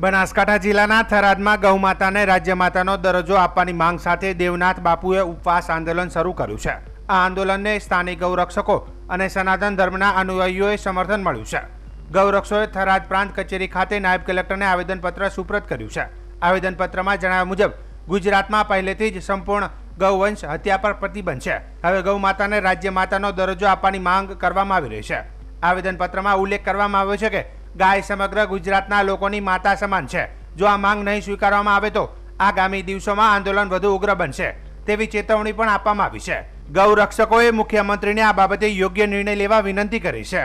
બનાસકાંઠા જિલ્લાના થરાદમાં ગૌમાતાને રાજ્યમાતાનો દરજ્જો આપવાની માંગ સાથે દેવનાથ બાપુએ ઉપવાસ આંદોલન શરૂ કર્યું છે. આ આંદોલનને સ્થાનિક ગૌરક્ષકો અને સનાતન ધર્મના અનુયાયીઓએ સમર્થન મળ્યું છે. ગૌરક્ષોએ થરાદ પ્રાંત કચેરી ખાતે નાયબ કલેક્ટરને આવેદનપત્ર સુપ્રત કર્યું છે. આવેદનપત્રમાં જણાવ્યા મુજબ, ગુજરાતમાં પહેલેથી જ સંપૂર્ણ ગૌવંશ હત્યા પર પ્રતિબંધ છે. હવે ગૌમાતાને રાજ્યમાતાનો દરજ્જો આપવાની માંગ કરવામાં આવી રહી છે. આવેદનપત્રમાં ઉલ્લેખ કરવામાં આવ્યો છે કે ગાય સમગ્ર ગુજરાતના લોકોની માતા સમાન છે. જો આ માંગ નહીં સ્વીકારવામાં આવે તો આગામી દિવસોમાં આંદોલન વધુ ઉગ્ર બનશે. તેવી ચેતવણી પણ આપવામાં આવી છે. ગૌ રક્ષકોએ મુખ્યમંત્રીને આ બાબતે યોગ્ય નિર્ણય લેવા વિનંતી કરી છે.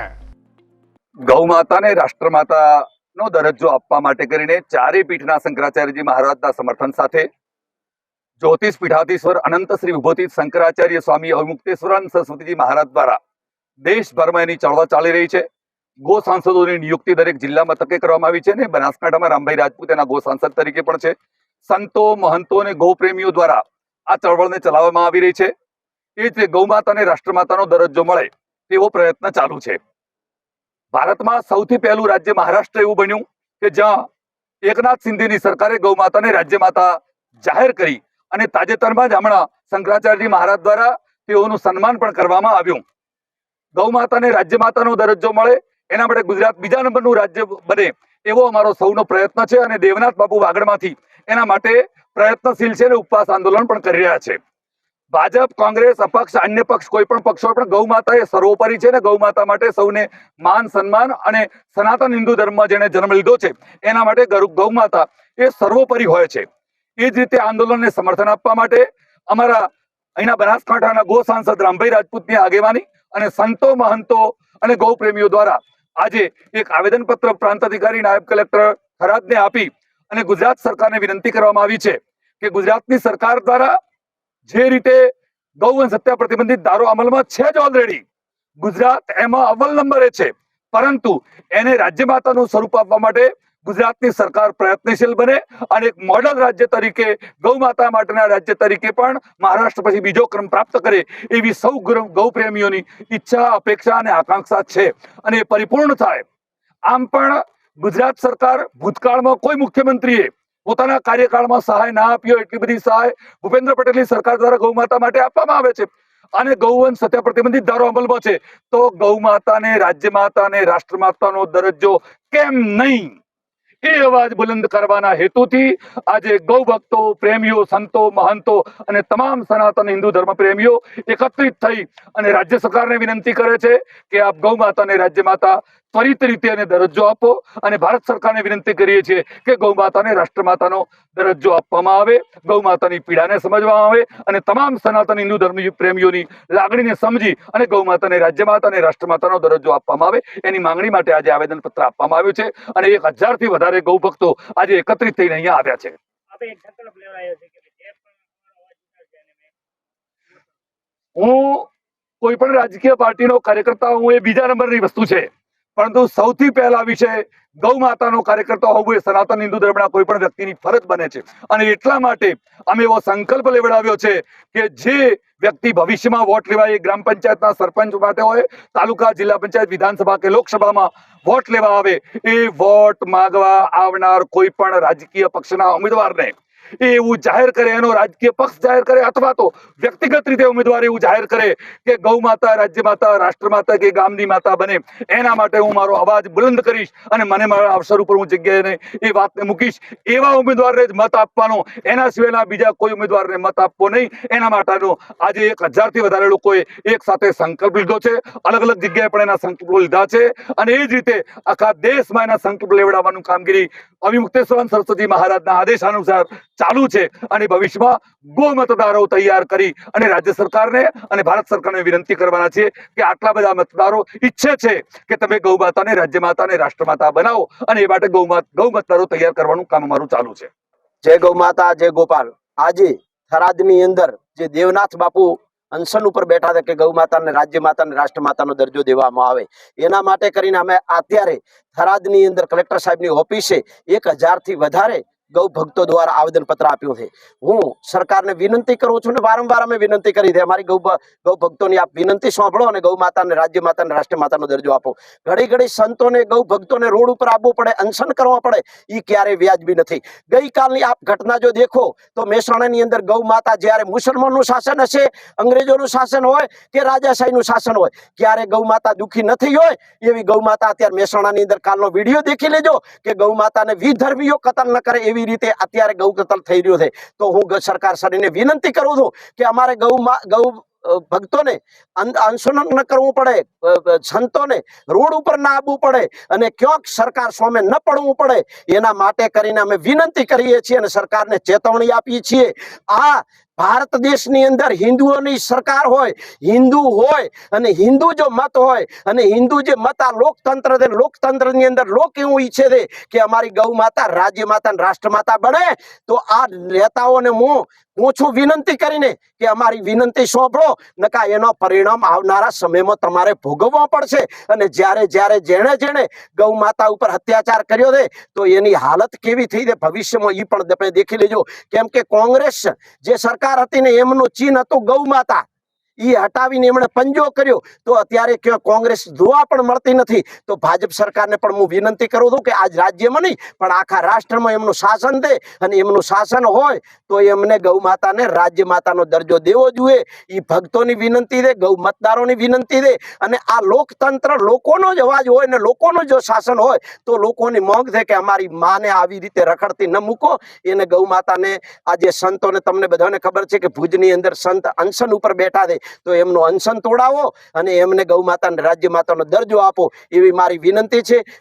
ગૌ માતાને રાષ્ટ્રમાતા નો દરજ્જો આપવા માટે કરીને ચારે પીઠના શંકરાચાર્યજી મહારાજના સમર્થન સાથે જ્યોતિષ પીઠાધીશ્વર અનંત શ્રી વિભૂતિ શંકરાચાર્ય સ્વામી અવિમુક્તેશ્વરાનંદ સરસ્વતીજી મહારાજ દ્વારા દેશભરમાં એની ચળવળ ચાલી રહી છે. ગો સાંસદોની નિયુક્તિ દરેક જિલ્લામાં તકે કરવામાં આવી છે અને બનાસકાંઠામાં રામભાઈ રાજપૂત એના ગો સાંસદ તરીકે પણ છે. સંતો, મહંતો અને ગૌ પ્રેમીઓ દ્વારા આ ચળવળને ચલાવવામાં આવી રહી છે. એ જ રીતે ગૌ માતાને રાષ્ટ્રમાતાનો દરજ્જો મળે તેવો પ્રયત્ન ચાલુ છે. ભારતમાં સૌથી પહેલું રાજ્ય મહારાષ્ટ્ર એવું બન્યું કે જ્યાં એકનાથ શિંદેની સરકારે ગૌમાતાને રાજ્યમાતા રાજ્ય માતા જાહેર કરી અને તાજેતરમાં જ હમણાં શંકરાચાર્યજી મહારાજ દ્વારા તેઓનું સન્માન પણ કરવામાં આવ્યું. ગૌમાતાને રાજ્યમાતાનો રાજ્ય માતાનો દરજ્જો મળે એના માટે ગુજરાત બીજા નંબરનું રાજ્ય બને એવો અમારો સૌનો પ્રયત્ન છે અને દેવનાથ બાપુ વાગડમાંથી એના માટે પ્રયત્નશીલ છે અને ઉપવાસ આંદોલન પણ કરી રહ્યા છે. ભાજપ, કોંગ્રેસ, અપક્ષ, અન્ય પક્ષ કોઈ પણ પક્ષ પણ ગૌ માતા એ સર્વોપરી છે ને ગૌ માતા માટે સૌને માન, સન્માન અને સનાતન હિન્દુ ધર્મમાં જેને જન્મ લીધો છે એના માટે ગૌ માતા એ સર્વોપરી હોય છે. એ જ રીતે આંદોલનને સમર્થન આપવા માટે અમારા અહીંના બનાસકાંઠાના ગો સાંસદ રામભાઈ રાજપૂતની આગેવાની અને સંતો, મહંતો અને ગૌ પ્રેમીઓ દ્વારા આજે એક આવેદનપત્ર પ્રાંત અધિકારી નાયબ કલેક્ટર થરાદને આપી અને ગુજરાત સરકારને વિનંતી કરવામાં આવી છે કે ગુજરાતની સરકાર દ્વારા જે રીતે ગૌવંશ હત્યા પ્રતિબંધિત ધારો અમલમાં છે જ ઓલરેડી ગુજરાત એમાં અવ્વલ નંબરે છે. પરંતુ એને રાજ્ય માતાનું સ્વરૂપ આપવા માટે ગુજરાતની સરકાર પ્રયત્નશીલ બને અને એક મોડલ રાજ્ય તરીકે ગૌ માતા માટેના રાજ્ય તરીકે પણ મહારાષ્ટ્ર પછી બીજો ક્રમ પ્રાપ્ત કરે એવી સૌ ગૌ- પ્રેમીઓની ઈચ્છા, અપેક્ષા અને આકાંક્ષા છે. અને પરિપૂર્ણ થાય. આમ પણ ગુજરાત સરકાર ભૂતકાળમાં કોઈ મુખ્યમંત્રીએ પોતાના કાર્યકાળમાં સહાય ના આપ્યો એટલી બધી સહાય ભૂપેન્દ્ર પટેલની સરકાર દ્વારા ગૌ માતા માટે આપવામાં આવે છે. અને ગૌવંશ સત્ય પ્રતિબંધિત ધારો અમલમાં છે. તો ગૌ માતાને રાજ્ય માતાને, રાષ્ટ્ર માતાનો દરજ્જો કેમ નહીં? એ અવાજ બુલંદ કરવાના હેતુથી આજે ગૌ ભક્તો, પ્રેમીઓ, સંતો, મહંતો અને તમામ સનાતન હિન્દુ ધર્મ પ્રેમીઓ એકત્રિત થઈ અને રાજ્ય સરકારને વિનંતી કરે છે કે આપ ગૌ માતાને રાજ્ય માતા ત્વરિત રીતે એને દરજ્જો આપો અને ભારત સરકારને વિનંતી કરીએ છીએ કે ગૌ માતાને રાષ્ટ્રમાતાનો દરજ્જો આપવામાં આવે ગૌ માતાની પીડાને સમજવામાં આવે અને તમામ સનાતન હિન્દુ ધર્મ પ્રેમીઓની લાગણીને સમજી અને ગૌ માતાને રાજ્ય માતા અને રાષ્ટ્રમાતાનો દરજ્જો આપવામાં આવે. એની માંગણી માટે આજે આવેદનપત્ર આપવામાં આવ્યું છે અને એક હજારથી વધારે ગૌ ભક્તો આજે એકત્રિત થઈને અહીંયા આવ્યા છે. હું કોઈ પણ રાજકીય પાર્ટીનો કાર્યકર્તા હું એ બીજા નંબરની વસ્તુ છે. પરંતુ સૌથી પહેલા વિષય ગૌ માતાનો કાર્યકર્તા હોવું એ સનાતન હિન્દુ ધર્મના કોઈ પણ વ્યક્તિની ફરજ બને છે. અને એટલા માટે અમે એવો સંકલ્પ લેવડાવ્યો છે કે જે વ્યક્તિ ભવિષ્યમાં વોટ લેવા એ ગ્રામ પંચાયતના સરપંચ માટે હોય, તાલુકા જિલ્લા પંચાયત, વિધાનસભા કે લોકસભામાં વોટ લેવા આવે એ વોટ માગવા આવનાર કોઈ પણ રાજકીય પક્ષના ઉમેદવારને એવું જાહેર કરે, એનો રાજકીય પક્ષ જાહેર કરે અથવા તો વ્યક્તિગત રીતે ઉમેદવાર એવું જાહેર કરે કે ગૌ માતા, રાજ્ય માતા, રાષ્ટ્ર માતા કે ગામની માતા બને. એના માટે હું મારો અવાજ બુલંદ કરીશ અને મને મારા અવસર ઉપર હું જગ્યાએ એ વાતને મૂકીશ. એવા ઉમેદવારને જ મત આપવાનો. એના સિવાયના બીજા કોઈ ઉમેદવારને મત આપવો નહીં. એના માટેનો આજે એક હજારથી વધારે લોકોએ એક સાથે સંકલ્પ લીધો છે. અલગ અલગ જગ્યાએ પણ એના સંકલ્પો લીધા છે. અને એ જ રીતે આખા દેશમાં એના સંકલ્પ લેવડાવવાનું કામગીરી અવિમુક્તેશ્વર સરસ્વતી મહારાજના આદેશ અનુસાર ચાલુ છે અને ભવિષ્યમાં ગો મતદારો તૈયાર કરી અને રાજ્ય સરકારને અને ભારત સરકારને વિનંતી કરવાના છે કે આટલા બધા મતદારો ઈચ્છે છે કે તમે ગૌ માતાને, રાજ્ય માતાને, રાષ્ટ્ર માતા બનાવો અને એ માટે ગૌ ગૌ મતદારો તૈયાર કરવાનું કામ અમારું ચાલુ છે. જય ગૌ માતા, જય ગોપાલ. આજે થરાદની અંદર જે દેવનાથ બાપુ અનશન ઉપર બેઠા હતા કે ગૌ માતાને રાજ્ય માતાને રાષ્ટ્ર માતાનો દરજ્જો દેવામાં આવે. એના માટે કરીને અમે અત્યારે થરાદની અંદર કલેક્ટર સાહેબની ઓફિસે એક હજારથી વધારે ગૌ ભક્તો દ્વારા આવેદન પત્ર આપ્યું છે. હું સરકારને વિનંતી કરું છું ને વારંવાર અમે વિનંતી કરી છે. અમારી ગૌ ગૌ ભક્તોની આપ વિનંતી સાંભળો અને ગૌ માતાને, રાજ્ય માતાને, રાષ્ટ્ર માતાનો દરજ્જો આપો. ઘડી ઘડી સંતોને, ગૌ ભક્તોને રોડ ઉપર આવવું પડે, અનશન કરવા પડે એ ક્યારેય વ્યાજબી નથી. ગઈકાલની આપ ઘટના જો દેખો, તો મહેસાણાની અંદર ગૌ માતા જ્યારે મુસલમાનનું શાસન હશે, અંગ્રેજોનું શાસન હોય કે રાજાશાહીનું શાસન હોય, ક્યારે ગૌ માતા દુઃખી નથી હોય, એવી ગૌ માતા અત્યારે મહેસાણાની અંદર કાલનો વીડિયો દેખી લેજો કે ગૌ માતાને વિધર્મીઓ કતલ ન કરે એવી રીતે અત્યારે ગૌ કતલ થઈ રહ્યો છે. તો હું સરકાર શ્રીને વિનંતી કરું છું કે અમારે ગૌમાં ગૌ ભક્તોને અન- ન કરવું પડે સંતોને રોડ ઉપર ના આવવું પડે અને ક્યાંક સરકાર સામે ન પડવું પડે એના માટે કરીને અમે વિનંતી કરીએ છીએ અને સરકારને ચેતવણી આપીએ છીએ. આ ભારત દેશની અંદર હિન્દુઓની સરકાર હોય, હિન્દુ હોય અને હિન્દુ જો મત હોય અને હિન્દુ જે મત આ લોકતંત્ર લોકતંત્રની અંદર લોક એવું ઈચ્છે છે કે અમારી ગૌ માતા રાજ્ય માતા રાષ્ટ્ર માતા બને, તો આ નેતાઓને હું ઓછું વિનંતી કરીને કે અમારી વિનંતી સોંપડો નકા એનો પરિણામ આવનારા સમયમાં તમારે ભોગવવો પડશે અને જ્યારે જ્યારે, જેણે જેણે ગૌ માતા ઉપર અત્યાચાર કર્યો છે, તો એની હાલત કેવી થઈ છે, ભવિષ્યમાં એ પણ તમે દેખી લેજો. કેમ કે કોંગ્રેસ જે સરકાર હતી ને એમનું ચિહ્ન હતું ગૌ માતા એ હટાવીને એમણે પંજો કર્યો. તો અત્યારે ક્યાં કોંગ્રેસ જોવા પણ મળતી નથી. તો ભાજપ સરકારને પણ હું વિનંતી કરું છું કે આજ રાજ્યમાં નહીં, પણ આખા રાષ્ટ્રમાં એમનું શાસન દે અને એમનું શાસન હોય તો એમને ગૌ માતાને રાજ્ય માતાનો દરજ્જો દેવો જોઈએ. એ ભક્તોની વિનંતી દે, ગૌ મતદારોની વિનંતી દે અને આ લોકતંત્ર લોકોનો જ અવાજ હોય ને લોકોનો જો શાસન હોય તો લોકોની માંગ છે કે અમારી માને આવી રીતે રખડતી ન મૂકો. એને ગૌ માતાને આજે સંતોને તમને બધાને ખબર છે કે ભુજની અંદર સંત અનશન ઉપર બેઠા છે. તો એમનું અનશન તોડાવો અને એમને ગૌ માતાને રાજ્ય માતાનો દરજ્જો આપો એવી મારી વિનંતી છે.